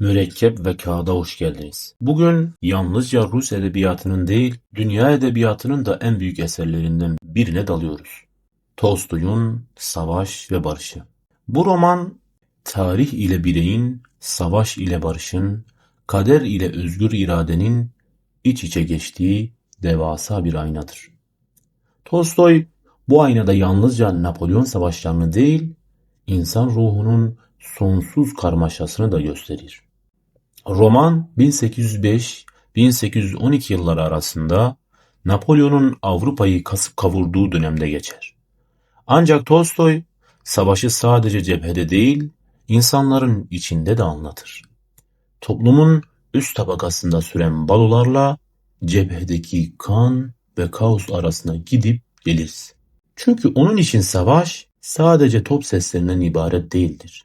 Mürekkep ve kağıda hoş geldiniz. Bugün yalnızca Rus edebiyatının değil, dünya edebiyatının da en büyük eserlerinden birine dalıyoruz. Tolstoy'un Savaş ve Barış'ı. Bu roman tarih ile bireyin, savaş ile barışın, kader ile özgür iradenin iç içe geçtiği devasa bir aynadır. Tolstoy bu aynada yalnızca Napolyon savaşlarını değil, insan ruhunun sonsuz karmaşasını da gösterir. Roman 1805-1812 yılları arasında Napolyon'un Avrupa'yı kasıp kavurduğu dönemde geçer. Ancak Tolstoy savaşı sadece cephede değil, insanların içinde de anlatır. Toplumun üst tabakasında süren balolarla cephedeki kan ve kaos arasına gidip geliriz. Çünkü onun için savaş sadece top seslerinden ibaret değildir.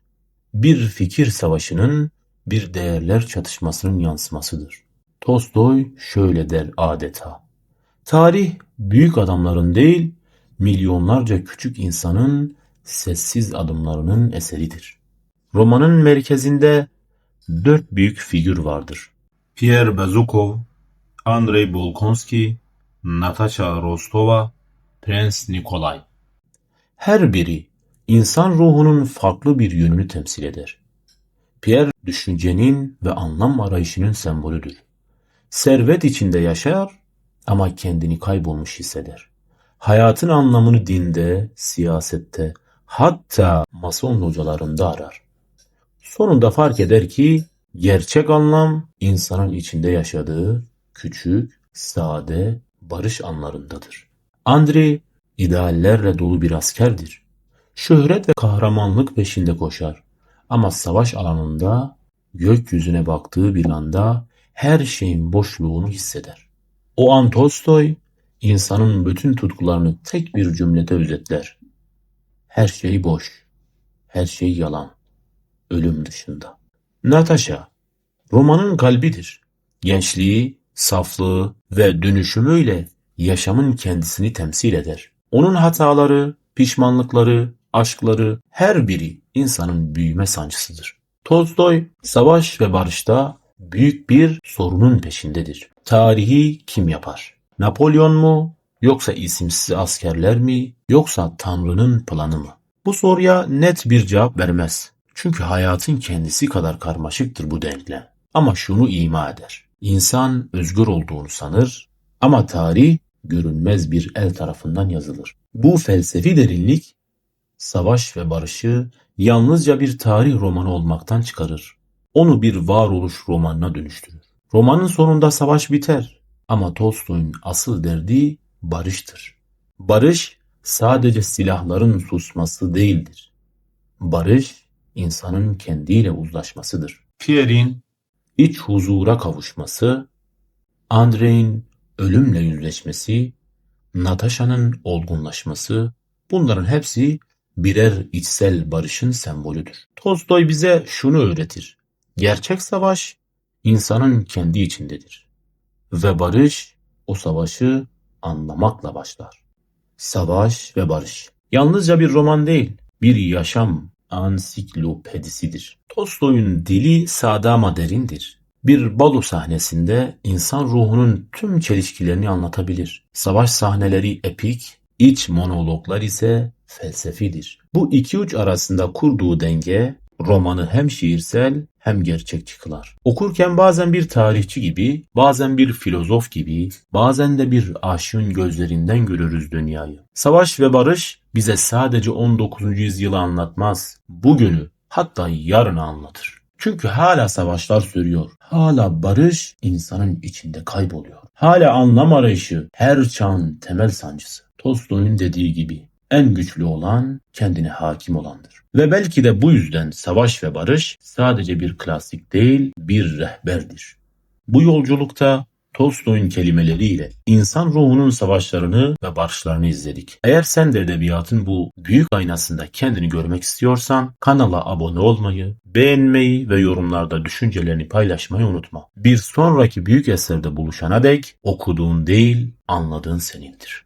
Bir fikir savaşının, bir değerler çatışmasının yansımasıdır. Tolstoy şöyle der adeta. Tarih büyük adamların değil, milyonlarca küçük insanın sessiz adımlarının eseridir. Romanın merkezinde dört büyük figür vardır. Pierre Bezukov, Andrei Bolkonski, Natasha Rostova, Prens Nikolay. Her biri insan ruhunun farklı bir yönünü temsil eder. Pierre düşüncenin ve anlam arayışının sembolüdür. Servet içinde yaşar ama kendini kaybolmuş hisseder. Hayatın anlamını dinde, siyasette, hatta mason hocalarında arar. Sonunda fark eder ki gerçek anlam insanın içinde yaşadığı küçük, sade, barış anlarındadır. Andrei ideallerle dolu bir askerdir. Şöhret ve kahramanlık peşinde koşar. Ama savaş alanında gökyüzüne baktığı bir anda her şeyin boşluğunu hisseder. O an Tolstoy insanın bütün tutkularını tek bir cümlede özetler. Her şey boş, her şey yalan, ölüm dışında. Natasha, romanın kalbidir. Gençliği, saflığı ve dönüşümüyle yaşamın kendisini temsil eder. Onun hataları, pişmanlıkları, aşkları her biri insanın büyüme sancısıdır. Tolstoy savaş ve barışta büyük bir sorunun peşindedir. Tarihi kim yapar? Napolyon mu yoksa isimsiz askerler mi yoksa Tanrı'nın planı mı? Bu soruya net bir cevap vermez. Çünkü hayatın kendisi kadar karmaşıktır bu denklem. Ama şunu ima eder. İnsan özgür olduğunu sanır ama tarih görünmez bir el tarafından yazılır. Bu felsefi derinlik savaş ve barışı yalnızca bir tarih romanı olmaktan çıkarır. Onu bir varoluş romanına dönüştürür. Romanın sonunda savaş biter ama Tolstoy'un asıl derdi barıştır. Barış sadece silahların susması değildir. Barış insanın kendiyle uzlaşmasıdır. Pierre'in iç huzura kavuşması, Andrei'in ölümle yüzleşmesi, Natasha'nın olgunlaşması bunların hepsi birer içsel barışın sembolüdür. Tolstoy bize şunu öğretir. Gerçek savaş insanın kendi içindedir. Ve barış o savaşı anlamakla başlar. Savaş ve barış. Yalnızca bir roman değil, bir yaşam ansiklopedisidir. Tolstoy'un dili sade ama derindir. Bir balo sahnesinde insan ruhunun tüm çelişkilerini anlatabilir. Savaş sahneleri epik, iç monologlar ise felsefidir. Bu iki uç arasında kurduğu denge romanı hem şiirsel hem gerçekçi kılar. Okurken bazen bir tarihçi gibi, bazen bir filozof gibi, bazen de bir aşığın gözlerinden görürüz dünyayı. Savaş ve barış bize sadece 19. yüzyılı anlatmaz, bugünü hatta yarını anlatır. Çünkü hala savaşlar sürüyor. Hala barış insanın içinde kayboluyor. Hala anlam arayışı her çağın temel sancısı. Tolstoy'un dediği gibi en güçlü olan kendine hakim olandır. Ve belki de bu yüzden savaş ve barış sadece bir klasik değil, bir rehberdir. Bu yolculukta Tolstoy'un kelimeleriyle insan ruhunun savaşlarını ve barışlarını izledik. Eğer sen de edebiyatın bu büyük aynasında kendini görmek istiyorsan kanala abone olmayı, beğenmeyi ve yorumlarda düşüncelerini paylaşmayı unutma. Bir sonraki büyük eserde buluşana dek okuduğun değil anladığın senindir.